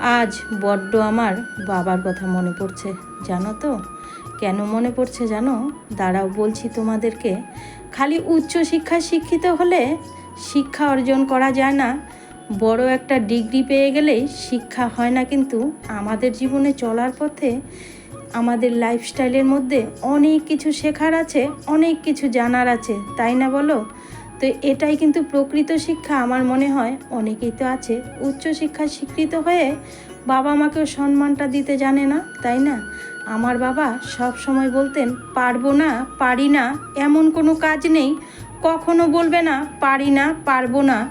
আজ বড্ড আমার বাবার কথা মনে পড়ছে, জানো তো? কেন মনে পড়ছে জানো? দাঁড়াও বলছি তোমাদেরকে। খালি উচ্চ শিক্ষায় শিক্ষিত হলে শিক্ষা অর্জন করা যায় না। বড় একটা ডিগ্রি পেয়ে গেলেই শিক্ষা হয় না কিন্তু আমাদের জীবনে চলার পথে আমাদের লাইফস্টাইলের মধ্যে অনেক কিছু শেখার আছে, অনেক কিছু জানার আছে, তাই না বলো? তো এটাই কিন্তু প্রকৃত শিক্ষা আমার মনে হয়। অনেকেই তো আছে উচ্চ শিক্ষায় স্বীকৃত হয়ে বাবা মাকেও সম্মানটা দিতে জানে না, তাই না? আমার বাবা সব সময় বলতেন, পারব না, পারি না, এমন কোনো কাজ নেই। কখনো বলবে না, পারি না, পারব না।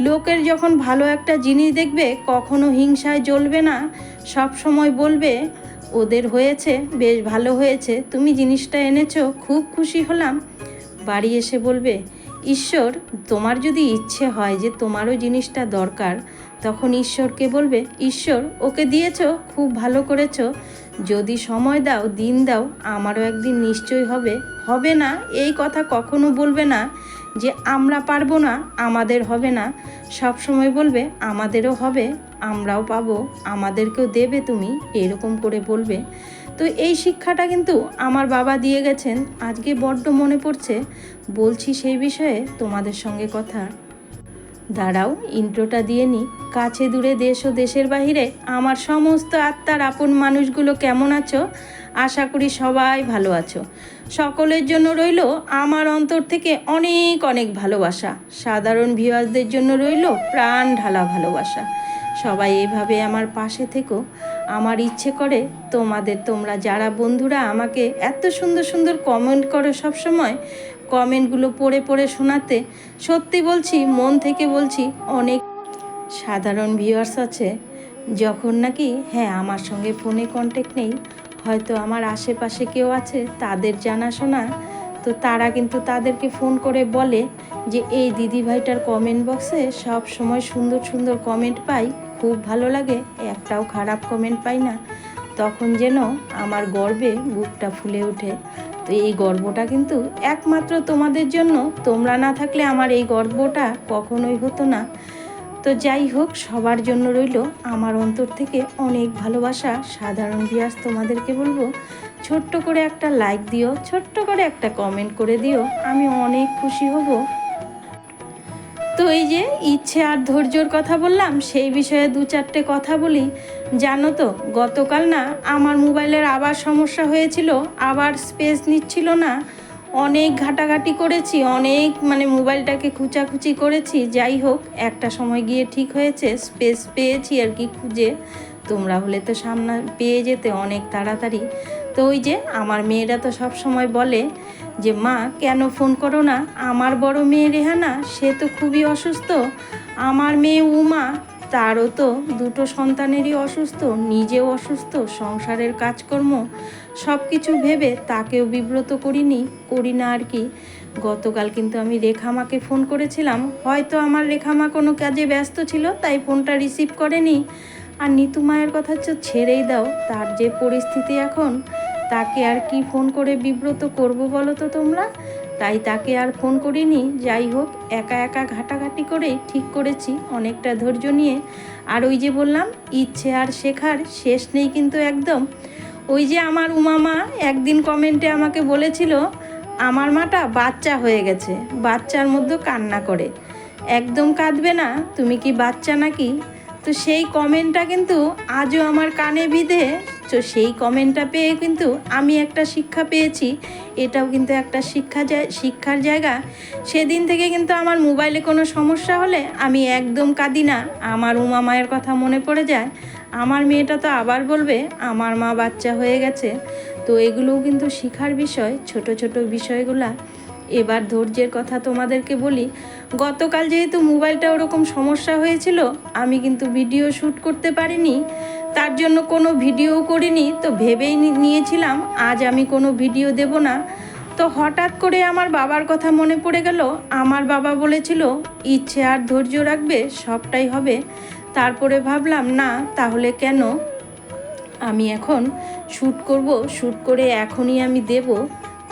লোকের যখন ভালো একটা জিনিস দেখবে, কখনো হিংসায় জ্বলবে না। সব সময় বলবে, ওদের হয়েছে, বেশ ভালো হয়েছে। তুমি জিনিসটা এনেছো, খুব খুশি হলাম। বাড়ি এসে বলবে ঈশ্বর, তোমার যদি ইচ্ছে হয় যে তোমারও জিনিসটা দরকার, তখন ঈশ্বরকে বলবে, ঈশ্বর, ওকে দিয়েছ, খুব ভালো করেছ। যদি সময় দাও, দিন দাও, আমারও একদিন নিশ্চয়ই হবে। হবে না, এই কথা কখনো বলবে না যে আমরা পারব না, আমাদের হবে না। সব সময় বলবে, আমাদেরও হবে, আমরাও পাবো, আমাদেরকেও দেবে তুমি। এরকম করে বলবে। তো এই শিক্ষাটা কিন্তু আমার বাবা দিয়ে গেছেন। আজকে বড্ড মনে পড়ছে, বলছি সেই বিষয়ে তোমাদের সঙ্গে কথা। দাঁড়াও ইন্ট্রোটা দিয়ে নি। কাছে দূরে দেশ ও দেশের বাহিরে আমার সমস্ত আত্মার আপন মানুষগুলো কেমন আছো? আশা করি সবাই ভালো আছো। সকলের জন্য রইল আমার অন্তর থেকে অনেক অনেক ভালোবাসা। সাধারণ ভিউয়ার্সদের জন্য রইল প্রাণ ঢালা ভালোবাসা। সবাই এভাবে আমার পাশে থেকো। আমার ইচ্ছে করে তোমাদের, তোমরা যারা বন্ধুরা আমাকে এত সুন্দর সুন্দর কমেন্ট করো সবসময় কমেন্টগুলো পড়ে পড়ে শোনাতে, সত্যি বলছি, মন থেকে বলছি, অনেক সাধারণ ভিউয়ার্স আছে, যখন নাকি হ্যাঁ আমার সঙ্গে ফোনে কন্ট্যাক্ট নেই, হয়তো আমার আশেপাশে কেউ আছে, তাদের জানাশোনা, তো তারা কিন্তু তাদেরকে ফোন করে বলে যে, এই দিদি ভাইটার কমেন্ট বক্সে সব সময় সুন্দর সুন্দর কমেন্ট পাই। খুব ভালো লাগে, একটাও খারাপ কমেন্ট পাই না। তখন যেন আমার গর্বে বুকটা ফুলে ওঠে। তো এই গর্বটা কিন্তু একমাত্র তোমাদের জন্য। তোমরা না থাকলে আমার এই গর্বটা কখনোই হতো না। তো যাই হোক, সবার জন্য রইল আমার অন্তর থেকে অনেক ভালোবাসা। সাধারণ বিয়াস তোমাদেরকে বলব, ছোট্ট করে একটা লাইক দিও, ছোট্ট করে একটা কমেন্ট করে দিও। আমি অনেক খুশি হব। তো এই যে ইচ্ছে আর ধৈর্যর কথা বললাম, সেই বিষয়ে দু চারটে কথা বলি। জানো তো, গতকাল না আমার মোবাইলের আবার সমস্যা হয়েছিল, আবার স্পেস নিচ্ছিল না। অনেক ঘাটাঘাটি করেছি, অনেক মানে মোবাইলটাকে খুচাখুচি করেছি। যাই হোক, একটা সময় গিয়ে ঠিক হয়েছে, স্পেস পেয়েছি আর কি খুঁজে। তোমরা হলে তো সামনে, পেয়ে যেতে অনেক তাড়াতাড়ি। তো ওই যে আমার মেয়েরা তো সব সময় বলে যে, মা, কেন ফোন করো না? আমার বড় মেয়ে রেহানা, সে তো খুবই অসুস্থ। আমার মেয়ে উমা, তারও তো দুটো সন্তানেরই অসুস্থ, নিজেও অসুস্থ, সংসারের কাজকর্ম সব কিছু ভেবে তাকেও বিব্রত করিনি, করি না আর কি। গতকাল কিন্তু আমি রেখামাকে ফোন করেছিলাম। হয়তো আমার রেখামা কোনো কাজে ব্যস্ত ছিল, তাই ফোনটা রিসিভ করেনি। আর নিতু মায়ের কথা হচ্ছে, ছেড়েই দাও, তার যে পরিস্থিতি এখন তাকে আর কি ফোন করে বিব্রত করব বলো তো তোমরা? তাই তাকে আর ফোন করিনি। যাই হোক, একা একা ঘাটাঘাটি করেই ঠিক করেছি, অনেকটা ধৈর্য নিয়ে। আর ওই যে বললাম, ইচ্ছে আর শেখার শেষ নেই কিন্তু একদম। ওই যে আমার উমামা একদিন কমেন্টে আমাকে বলেছিল, আমার মাটা বাচ্চা হয়ে গেছে, বাচ্চার মধ্যে কান্না করে। একদম কাঁদবে না, তুমি কি বাচ্চা নাকি? তো সেই কমেন্টটা কিন্তু আজও আমার কানে বিধে। তো সেই কমেন্টটা পেয়ে কিন্তু আমি একটা শিক্ষা পেয়েছি। এটাও কিন্তু একটা শিক্ষা শিক্ষার জায়গা। সেদিন থেকে কিন্তু আমার মোবাইলে কোনো সমস্যা হলে আমি একদম কাঁদি না। আমার উমা মায়ের কথা মনে পড়ে যায়। আমার মেয়েটা তো আবার বলবে, আমার মা বাচ্চা হয়ে গেছে। তো এগুলোও কিন্তু শিখার বিষয়, ছোট ছোট বিষয়গুলা। এবার ধৈর্যের কথা তোমাদেরকে বলি, গতকাল যেহেতু মোবাইলটা ওরকম সমস্যা হয়েছিল, আমি কিন্তু ভিডিও শ্যুট করতে পারিনি, তার জন্য কোনো ভিডিও করিনি, তো ভেবেই নিয়েছিলাম, আজ আমি কোনো ভিডিও দেব না। তো হঠাৎ করে আমার বাবার কথা মনে পড়ে গেল, আমার বাবা বলেছিল, ইচ্ছে আর ধৈর্য রাখবে, সবটাই হবে। তারপরে ভাবলাম, না, তাহলে কেন? আমি এখন শ্যুট করব শ্যুট করে এখনই আমি দেব।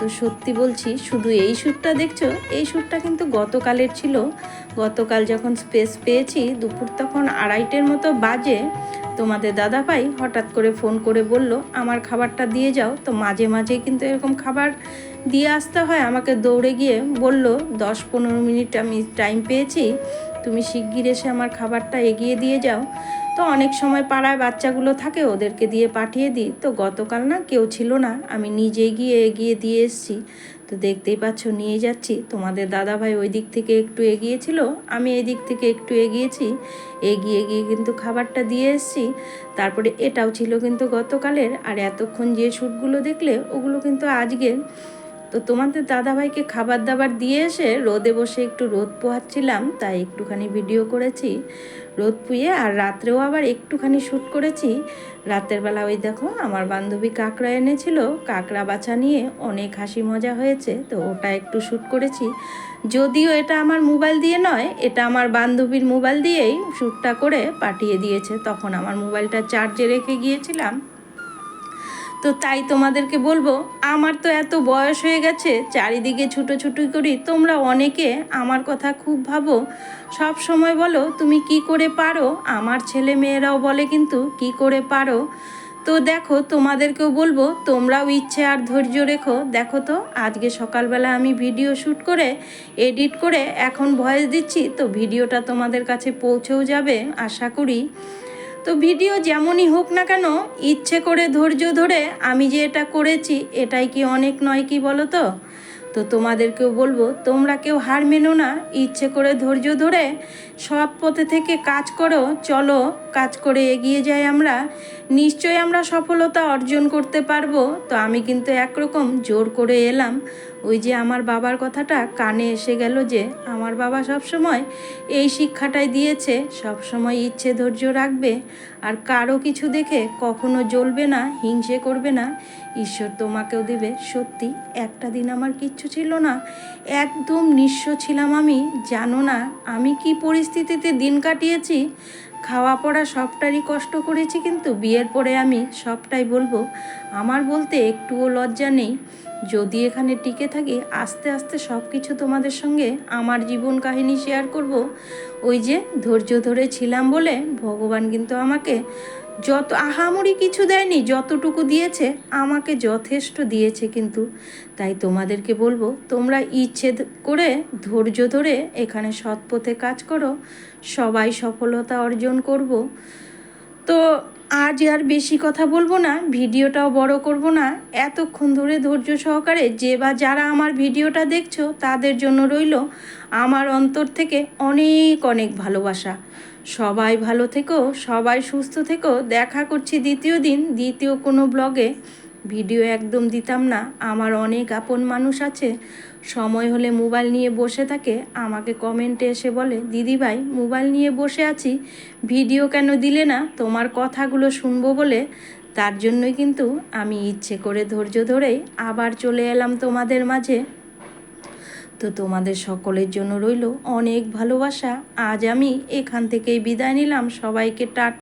তো সত্যি বলছি, শুধু এই শ্যুটটা দেখছ? এই শ্যুটটা কিন্তু গতকালের ছিল। গতকাল যখন স্পেস পেয়েছি, দুপুর তখন আড়াইটের মতো বাজে। তোমাদের দাদা ভাই হঠাৎ করে ফোন করে বলল, আমার খাবারটা দিয়ে যাও। তো মাঝে মাঝে কিন্তু এরকম খাবার দিয়ে আসতে হয়। আমাকে দৌড়ে গিয়ে বলল দশ পনেরো মিনিট আমি টাইম পেয়েছি। তুমি শিগগির এসে আমার খাবারটা এগিয়ে দিয়ে যাও। তো অনেক সময় পাড়ায় বাচ্চাগুলো থাকে, ওদেরকে দিয়ে পাঠিয়ে দিই। তো গতকাল না কেউ ছিল না, আমি নিজে গিয়ে এগিয়ে দিয়ে এসেছি। তো দেখতেই পাচ্ছ, নিয়ে যাচ্ছি। তোমাদের দাদাভাই ওই দিক থেকে একটু এগিয়েছিল, আমি এই দিক থেকে একটু এগিয়েছি। এগিয়ে গিয়ে কিন্তু খাবারটা দিয়ে এসেছি। তারপরে এটাও ছিল কিন্তু গতকালের, আর এতক্ষণ যে শ্যুটগুলো দেখলে, ওগুলো কিন্তু আজকের। তো তোমাদের দাদাভাইকে খাবার দাবার দিয়ে এসে রোদে বসে একটু রোদ পোহাচ্ছিলাম, তাই একটুখানি ভিডিও করেছি, রোদ পুয়ে আর রাত্রেও আবার একটুখানি শ্যুট করেছি। রাতের বেলা ওই দেখো আমার বান্ধবী কাঁকড়া এনেছিল, কাঁকড়া বাছা নিয়ে অনেক হাসি মজা হয়েছে, তো ওটা একটু শ্যুট করেছি। যদিও এটা আমার মোবাইল দিয়ে নয়, এটা আমার বান্ধবীর মোবাইল দিয়েই শ্যুটটা করে পাঠিয়ে দিয়েছে, তখন আমার মোবাইলটা চার্জে রেখে গিয়েছিলাম। তো তাই তোমাদেরকে বলব, আমার তো এত বয়স হয়ে গেছে, চারিদিকে ছুটোছুটি করি, তোমরা অনেকে আমার কথা খুব ভাবো। সব সময় বলো, তুমি কি করে পারো? আমার ছেলে মেয়েরাও বলে কিন্তু, কি করে পারো? তো দেখো, তোমাদেরকেও বলব, তোমরাও ইচ্ছে আর ধৈর্য রেখো। দেখো তো, আজকে সকালবেলা আমি ভিডিও শ্যুট করে, এডিট করে, এখন ভয়েস দিচ্ছি, তো ভিডিওটা তোমাদের কাছে পৌঁছেও যাবে, আশা করি। তো ভিডিও যেমনই হোক না কেন, ইচ্ছে করে ধৈর্য ধরে আমি যে এটা করেছি, এটাই কি অনেক নয় কি বলো তো? তো তোমাদেরকেও বলব, তোমরা কেউ হার মেনো না, ইচ্ছে করে ধৈর্য ধরে সৎ পথে থেকে কাজ করো, চলো কাজ করে এগিয়ে যাই আমরা। নিশ্চয়ই আমরা সফলতা অর্জন করতে পারব, তো আমি কিন্তু একরকম জোর করে এলাম। ওই যে আমার বাবার কথাটা কানে এসে গেল যে, আমার বাবা সব সময় এই শিক্ষাটাই দিয়েছে সব সময় ইচ্ছে ধৈর্য রাখবে, আর কারও কিছু দেখে কখনো জ্বলবে না, হিংসে করবে না। ঈশ্বর তোমাকেও দেবে। সত্যি, একটা দিন আমার কিচ্ছু ছিল না। একদম নিঃস্ব ছিলাম আমি। জানো না, আমি কি পরিস্থিতিতে দিন কাটিয়েছি? খাওয়া পড়া সবটারই কষ্ট করেছি কিন্তু বিয়ের পরে আমি সবটাই বলব। আমার বলতে একটুও লজ্জা নেই। যদি এখানে টিকে থাকি, আস্তে আস্তে সব কিছু তোমাদের সঙ্গে আমার জীবন কাহিনী শেয়ার করব। ওই যে ধৈর্য ধরে ছিলাম বলে ভগবান কিন্তু আমাকে যত আহামরি কিছু দেয়নি, যতটুকু দিয়েছে, আমাকে যথেষ্ট দিয়েছে কিন্তু। তাই তোমাদেরকে বলব, তোমরা ইচ্ছে করে ধৈর্য ধরে এখানে সৎ পথে কাজ করো। সবাই সফলতা অর্জন করব। তো আজ আর বেশি কথা বলব না, ভিডিওটাও বড় করব না। এতক্ষণ ধরে ধৈর্য সহকারে যে বা যারা আমার ভিডিওটা দেখছ, তাদের জন্য রইল আমার অন্তর থেকে অনেক অনেক ভালোবাসা। সবাই ভালো থেকো, সবাই সুস্থ থেকো। দেখা করছি দ্বিতীয় দিন, দ্বিতীয় কোনো ব্লগে। ভিডিও একদম দিতাম না, আমার অনেক আপন মানুষ আছে। সময় হলে মোবাইল নিয়ে বসে থাকে, আমাকে কমেন্টে এসে বলে দিদি ভাই মোবাইল নিয়ে বসে আছি, ভিডিও কেন দিলে না? তোমার কথাগুলো শুনব বলে। তার জন্যই কিন্তু আমি ইচ্ছে করে ধৈর্য ধরেই আবার চলে এলাম তোমাদের মাঝে। তো তোমাদের সকলের জন্য রইল অনেক ভালোবাসা। আজ আমি এখান থেকেই বিদায় নিলাম। সবাইকে টাটা